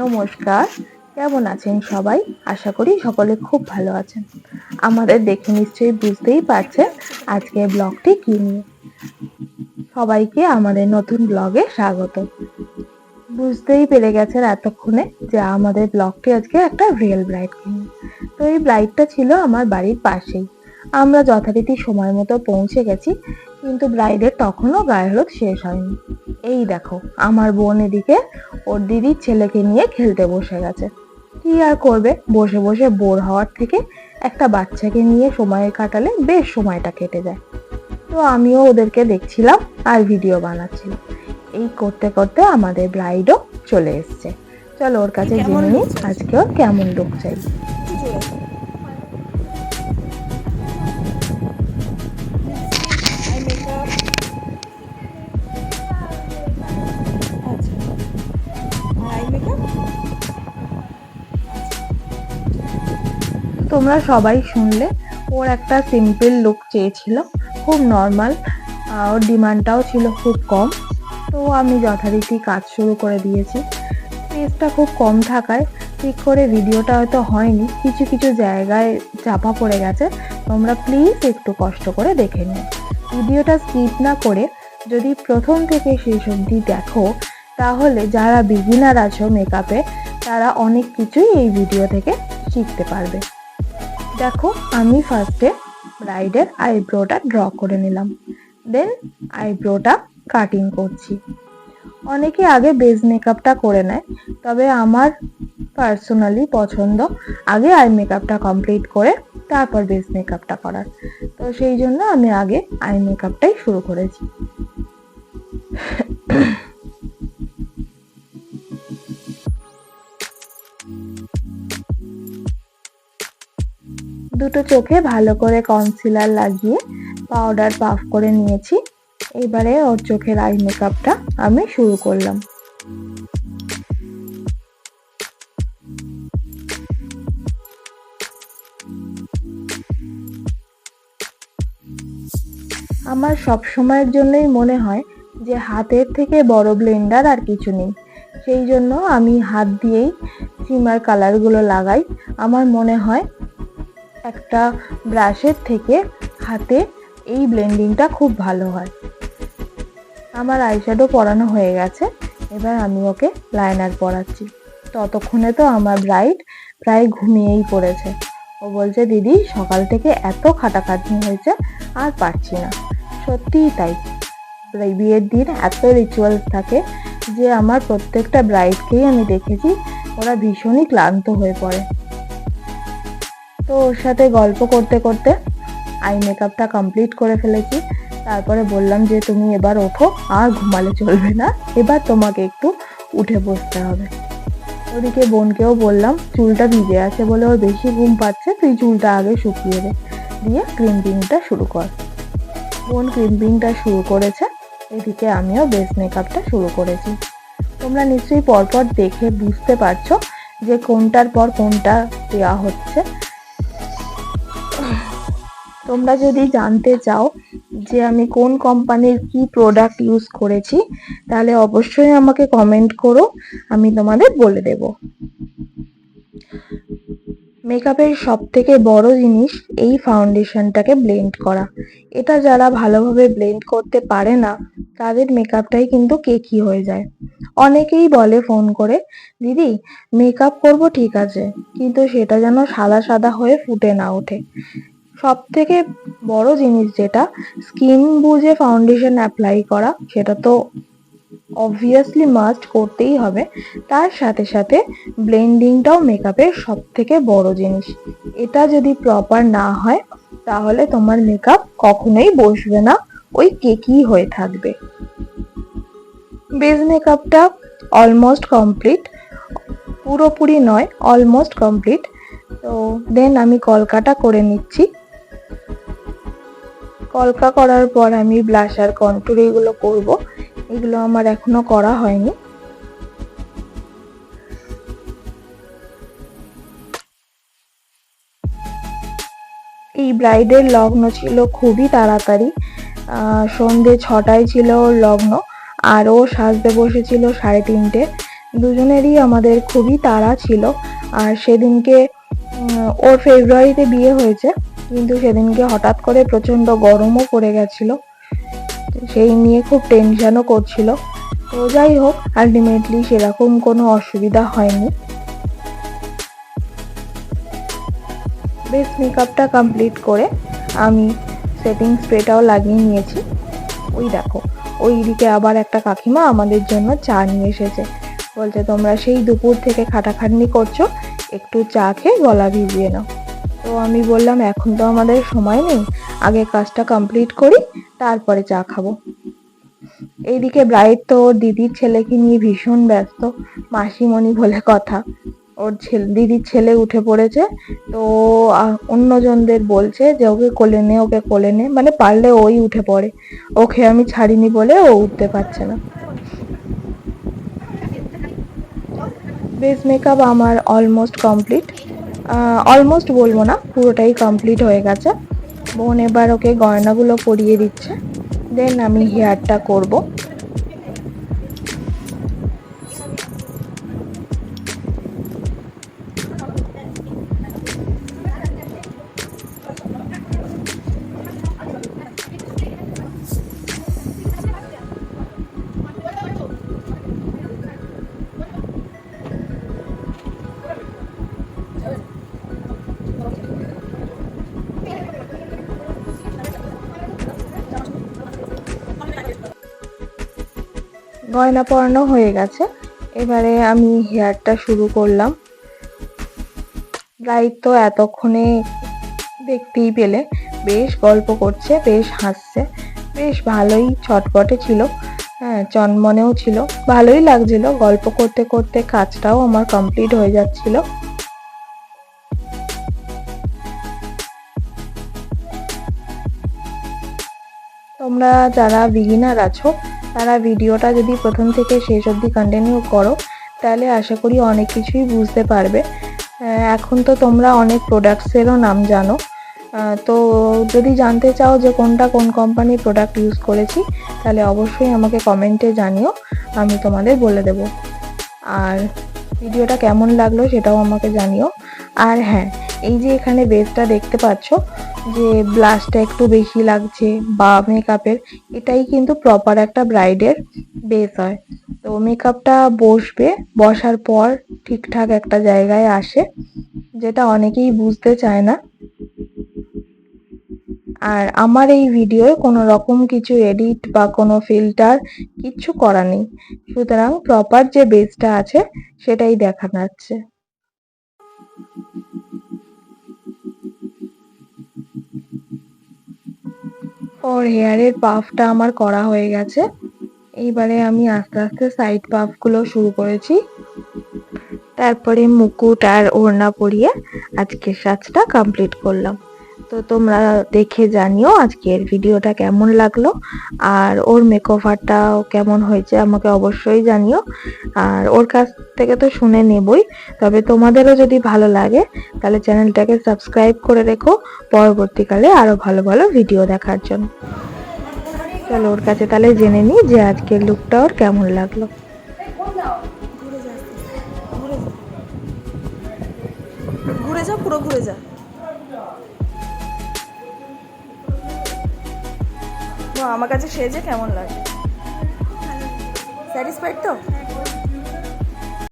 নমস্কার, কেমন আছেন সবাই? আশা করি সকলে খুব ভালো আছেন। আমাদের দেখে নিশ্চয়ই বুঝতেই পারছেন আজকে ব্লগটি কি নিয়ে। সবাইকে আমাদের নতুন ব্লগে স্বাগত। বুঝতেই পেরে গেছেন এতক্ষণে যে আমাদের ব্লগটি আজকে একটা রিয়েল ব্রাইড নিয়ে। তো এই ব্রাইডটা ছিল আমার বাড়ির পাশেই। আমরা যথারীতি সময় মতো পৌঁছে গেছি, কিন্তু ব্রাইডের তখনও গায়ে হলুদ শেষ হয়নি। এই দেখো, আমার বোন এদিকে ওর দিদির ছেলেকে নিয়ে খেলতে বসে গেছে। কি আর করবে? বসে বসে বোর হওয়ার থেকে একটা বাচ্চাকে নিয়ে সময় কাটালে বেশ সময়টা কেটে যায়। তো আমিও ওদেরকে দেখছিলাম আর ভিডিও বানাচ্ছিলাম। এই করতে করতে আমাদের ব্রাইডও চলে এসছে। চলো ওর কাছে জেনে নিই আজকে ওর কেমন লুক চাই। তোমরা সবাই শুনলে। ওর একটা সিম্পল লুক চেয়েছিল, খুব নর্মাল ওর ডিমান্ডটাও ছিল খুব কম। তো আমি যথারীতি কাজ শুরু করে দিয়েছি। স্পেসটা খুব কম থাকায় ঠিক করে ভিডিওটা হয়তো হয়নি, কিছু কিছু জায়গায় চাপা পড়ে গেছে। তোমরা প্লিজ একটু কষ্ট করে দেখে নিও। ভিডিওটা স্কিপ না করে যদি প্রথম থেকে শেষ অবধি দেখো, তাহলে যারা বিগিনার আছো মেকআপে তারা অনেক কিছুই এই ভিডিও থেকে শিখতে পারবে। দেখো, আমি ফার্স্টে ব্রাইডের আইব্রোটা ড্র করে নিলাম। দেন আইব্রোটা কাটিং করছি। অনেকে আগে বেজ মেকআপটা করে নেয়, তবে আমার পার্সোনালি পছন্দ আগে আই মেকআপটা কমপ্লিট করে তারপর বেস মেকআপটা করার। তো সেই জন্য আমি আগে আই মেকআপটাই শুরু করেছি। দুটো চোখে ভালো করে কনসিলার লাগিয়ে পাউডার পাফ করে নিয়েছি। এবারে ওর চোখের আই মেকআপটা আমি শুরু করলাম। আমার সব সময়ের জন্যই মনে হয় যে হাতের থেকে বড় ব্লেন্ডার আর কিছু নেই। সেই জন্য আমি হাত দিয়েই সিমার কালারগুলো লাগাই। আমার মনে হয় একটা ব্রাশের থেকে হাতে এই ব্লেন্ডিংটা খুব ভালো হয়। আমার আইশ্যাডো পরানো হয়ে গেছে, এবার আমি ওকে লাইনার পরাচ্ছি। ততক্ষণে তো আমার ব্রাইড প্রায় ঘুমিয়েই পড়েছে। ও বলছে, দিদি, সকাল থেকে এত খাটাখাটনি হয়েছে, আর পারছি না। সত্যিই তাই। বিয়ের দিন এত রিচুয়ালস থাকে যে আমার প্রত্যেকটা ব্রাইডকেই আমি দেখেছি, ওরা ভীষণই ক্লান্ত হয়ে পড়ে। তো ওর সাথে গল্প করতে করতে আই মেকআপটা কমপ্লিট করে ফেলেছি। তারপরে বললাম যে, তুমি এবার ওঠো, আর ঘুমালে চলবে না। এবার তোমাকে একটু উঠে বসতে হবে। ওদিকে বোনকেও বললাম, চুলটা ভিজে আছে বলে ওর বেশি ঘুম পাচ্ছে, তুই চুলটা আগে শুকিয়ে দে। দিয়ে ক্রিম্পিংটা শুরু কর। বোন ক্রিম্পিংটা শুরু করেছে, এদিকে আমিও বেস মেকআপটা শুরু করেছি। তোমরা নিশ্চয়ই পরপর দেখে বুঝতে পারছ যে কোনটার পর কোনটা দেওয়া হচ্ছে। তোমরা যদি জানতে চাও যে আমি কোন কোম্পানির কি প্রোডাক্ট ইউজ করেছি, তাহলে অবশ্যই আমাকে কমেন্ট করো, আমি তোমাদের বলে দেব। মেকআপের সব থেকে বড় জিনিস এই ফাউন্ডেশনটাকে ব্লেন্ড করা। এটা যারা ভালোভাবে ব্লেন্ড করতে পারে না, তাদের মেকআপটাই কিন্তু কেকি হয়ে যায়। অনেকেই বলে ফোন করে, দিদি মেকআপ করব ঠিক আছে, কিন্তু সেটা যেন সাদা সাদা হয়ে ফুটে না ওঠে। সব থেকে বড় জিনিস যেটা স্কিন বুঝে ফাউন্ডেশন অ্যাপ্লাই করা, সেটা তো অবভিয়াসলি মাস্ট করতেই হবে। তার সাথে সাথে ব্লেন্ডিংটাও মেকআপের সব থেকে বড় জিনিস। এটা যদি প্রপার না হয়, তাহলে তোমার মেকআপ কখনোই বসবে না, ওই কেকি হয়ে থাকবে। বেজ মেকআপটা অলমোস্ট কমপ্লিট পুরোপুরি নয় অলমোস্ট কমপ্লিট তো দেন আমি কলকাটা করে নিচ্ছি। কলকা করার পর আমি ব্লাশার কন্ট্রোল এগুলো করব। এগুলো আমার এখনও করা হয়নি। এই ব্রাইডের লগ্ন ছিল খুবই তাড়াতাড়ি। সন্ধে ছটায় ছিল ওর লগ্ন, আর ও সাজতে বসেছিল সাড়ে তিনটে। দুজনেরই আমাদের খুবই তাড়া ছিল। আর সেদিনকে ওর ফেব্রুয়ারিতে বিয়ে হয়েছে। কিন্তু সেদিনকে হঠাৎ করে প্রচণ্ড গরমও পড়ে গেছিল। সেই নিয়ে খুব টেনশনও করছিল। তো যাই হোক আলটিমেটলি সেরকম কোনো অসুবিধা হয়নি। বেশ মেকআপটা কমপ্লিট করে আমি সেটিং স্প্রেটাও লাগিয়ে নিয়েছি। ওই দেখো, ওই দিকে আবার একটা কাকিমা আমাদের জন্য চা নিয়ে এসেছে। বলছে, তোমরা সেই দুপুর থেকে খাটাখাটনি করছ, একটু চা খেয়ে গলা ভিজিয়ে নাও। তো আমি বললাম, এখন তো আমাদের সময় নেই, আগে কাজটা কমপ্লিট করি, তারপরে চা খাব। এইদিকে ব্রাইট তো ওর দিদির ছেলেকে নিয়ে ভীষণ ব্যস্ত, মাসিমণি বলে কথা। ওর ছেলে, দিদির ছেলে উঠে পড়েছে, তো অন্যজনদের বলছে যে ওকে কোলে নে, ওকে কোলে নে মানে পারলে ওই উঠে পড়ে। ওকে আমি ছাড়িনি বলে ও উঠতে পারছে না। বেস মেকআপ আমার অলমোস্ট কমপ্লিট অলমোস্ট বলব না, পুরোটাই কমপ্লিট হয়ে গেছে। বোন এবার ওকে গয়নাগুলো পরিয়ে দিচ্ছে। দেন আমি হেয়ারটা করব। গয়না পরানো হয়ে গেছে। এবারে আমি হেয়ারটা শুরু করলাম। ব্রাইট তো এতক্ষণে দেখতেই পেলে। বেশ গল্প করছে, বেশ হাসছে, বেশ ভালোই চটপটে ছিল। হ্যাঁ চনমনেও ছিল। ভালোই লাগছিল। গল্প করতে করতে কাজটাও আমার কমপ্লিট হয়ে যাচ্ছিল। তোমরা যারা বিগিনার আছো তারা ভিডিওটা যদি প্রথম থেকে শেষ অবধি কন্টিনিউ করো, তাহলে আশা করি অনেক কিছুই বুঝতে পারবে। এখন তো তোমরা অনেক প্রোডাক্টসেরও নাম জানো। তো যদি জানতে চাও যে কোনটা কোন কোম্পানির প্রোডাক্ট ইউজ করেছি, তাহলে অবশ্যই আমাকে কমেন্টে জানিও, আমি তোমাদের বলে দেব। আর ভিডিওটা কেমন লাগল সেটাও আমাকে জানিও। আর হ্যাঁ এই যে এখানে বেসটা দেখতে পাচ্ছ, যে ব্লাশটা একটু বেশি লাগছে, বা মেকআপের, এটাই কিন্তু প্রপার একটা ব্রাইডের বেস হয়। তো মেকআপটা বসবে, বসার পর ঠিকঠাক একটা জায়গায় আসে, যেটা অনেকেই বুঝতে চায় না। আর আমার এই ভিডিওয়ে কোনো রকম কিছু এডিট বা কোনো ফিল্টার কিচ্ছু করা নেই। সুতরাং প্রপার যে বেসটা আছে, সেটাই দেখা যাচ্ছে ওর হেয়ারের পাফটা আমার করা হয়ে গেছে। এইবারে আমি আস্তে আস্তে সাইড পাফগুলো শুরু করেছি। তারপরে মুকুট আর ওড়না পরিয়ে আজকের সাজটা কমপ্লিট করলাম। তো তোমরা দেখে জানিও আজকের ভিডিওটা কেমন লাগল, আর ওর মেকওভারটা কেমন হয়েছে আমাকে অবশ্যই জানিও, আর ওর কাছ থেকে তো শুনে নেবই, তবে তোমাদেরও যদি ভালো লাগে, তাহলে চ্যানেলটাকে সাবস্ক্রাইব করে রেখো, পরবর্তীকালে আরও ভালো ভালো ভিডিও দেখার জন্য। চলো ওর কাছে তাহলে জেনে নিই যে আজকের লুকটা ওর কেমন লাগল। ঘুরে যা, পুরো ঘুরে যা। আমার কাছে সেজে কেমন লাগে? স্যাটিসফাইড তো?